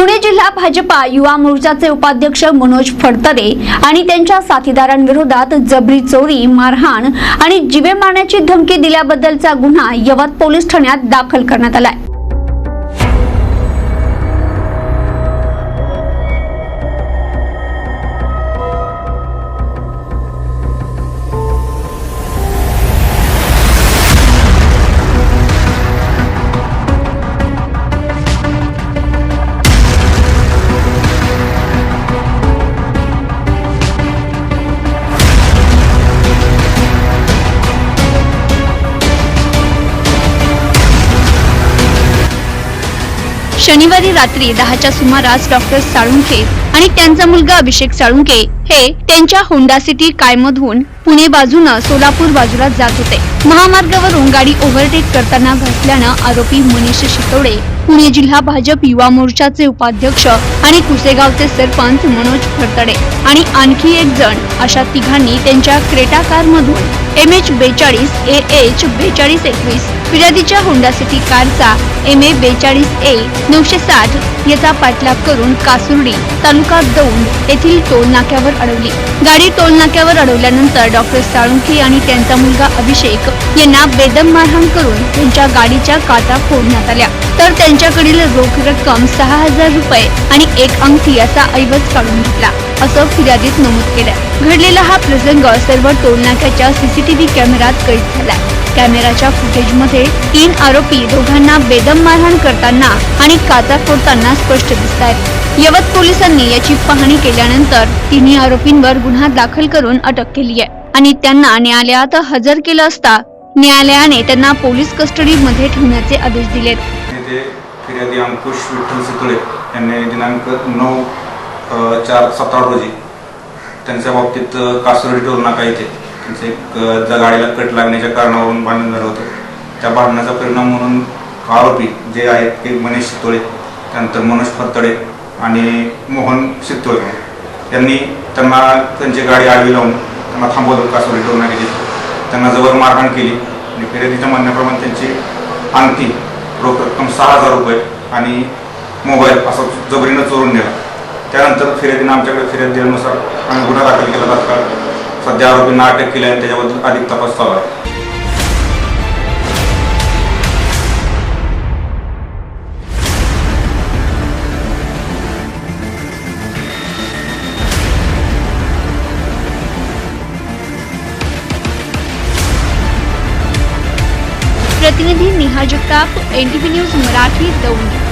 पुणे जिल्हा भाजपा युवा मोर्चाचे उपाध्यक्ष मनोज फडतरे आणि त्यांच्या साथीदारांविरोधात जबरी चोरी मारहाण आणि जीवे मारण्याची धमकी दिल्याबद्दलचा गुन्हा यवत पोलीस ठाण्यात दाखल करण्यात आलाय. शनिवारी रात्री दहाच्या सुमारास डॉक्टर साळुंखे आणि त्यांचा मुलगा अभिषेक साळुंखे हे त्यांच्या होंडा सिटी कायमधून पुणे बाजूनं सोलापूर बाजूला जात होते. महामार्गावरून गाडी ओव्हरटेक करताना घसल्यानं आरोपी मनीष शितोडे पुणे जिल्हा भाजप युवा मोर्चाचे उपाध्यक्ष आणि कुसेगावचे सरपंच मनोज फडतडे आणि आणखी एक जण अशा तिघांनी त्यांच्या क्रेटा कार मधून एम एच बेचाळीस ए एच बेचाळीस एकवीस. फिर्यादीच्या होंडा सिटी कारचा एम ए बेचाळीस ए नऊशे साठ याचा पाठलाग करून कासुर्डी तालुका दौंड येथील टोल नाक्यावर अडवली. गाडी टोल नाक्यावर अडवल्यानंतर डॉक्टर साळुंखे आणि त्यांचा मुलगा अभिषेक यांना बेदम मारहाण करून त्यांच्या गाडीच्या काचा फोडण्यात आल्या. तर त्यांच्याकडील रोख रक्कम सहा हजार रुपये आणि एक अंगठी याचा ऐवज काढून घेतला. असं फिर्यादीत नमूद केलंय. घडलेला हा प्रसंग सर्व टोलनाक्याच्या सीसीटीव्ही कॅमेऱ्यात कैद झालाय. कॅमेराच्या फुटेजमध्ये तीन आरोपी दोघांना बेदम मारहाण करताना आणि काचा फोडताना स्पष्ट दिसत आहेत यवत पोलिसांनी याची पाहणी केल्यानंतर तिन्ही आरोपींवर गुन्हा दाखल करून अटक केली आहे. आणि त्यांना न्यायालयात हजर केलं असता न्यायालयाने त्यांना पोलीस कस्टडीमध्ये ठेवण्याचे आदेश दिलेत. फिर्यादी अंकुश विठ्ठल सितुळे यांनी दिनांक नऊ चार सतरा रोजी. त्यांच्या बाबतीत अ, कासुर्डी टोल नाका येथे त्यांचे एक अ, गाडीला कट लागण्याच्या कारणावरून भांडण झालं होतं. त्या भांडणाचा परिणाम म्हणून आरोपी जे आहेत ते मनीष शितोळे त्यानंतर मनोज फरतडे आणि मोहन शितोळे. यांनी त्यांना त्यांची गाडी आडवी लावून त्यांना थांबवलं कासुर्डी टोल नाक्याची. त्यांना जवळ मारहाण केली आणि फिर्यादीच्या म्हणण्याप्रमाणे त्यांची अंगठी रोख रक्कम सहा हजार रुपये आणि मोबाईल असा जबरीनं चोरून नेला. त्यानंतर फिर्यादीनं आमच्याकडे फिर्याद दिल्यानुसार आम्ही गुन्हा दाखल केला तात्काळ. सध्या आरोपींना अटक केली आणि त्याच्याबद्दल अधिक तपास चालू आहे. प्रतिनिधी निहा जगताप एनटीव्ही न्यूज मराठी दौंड.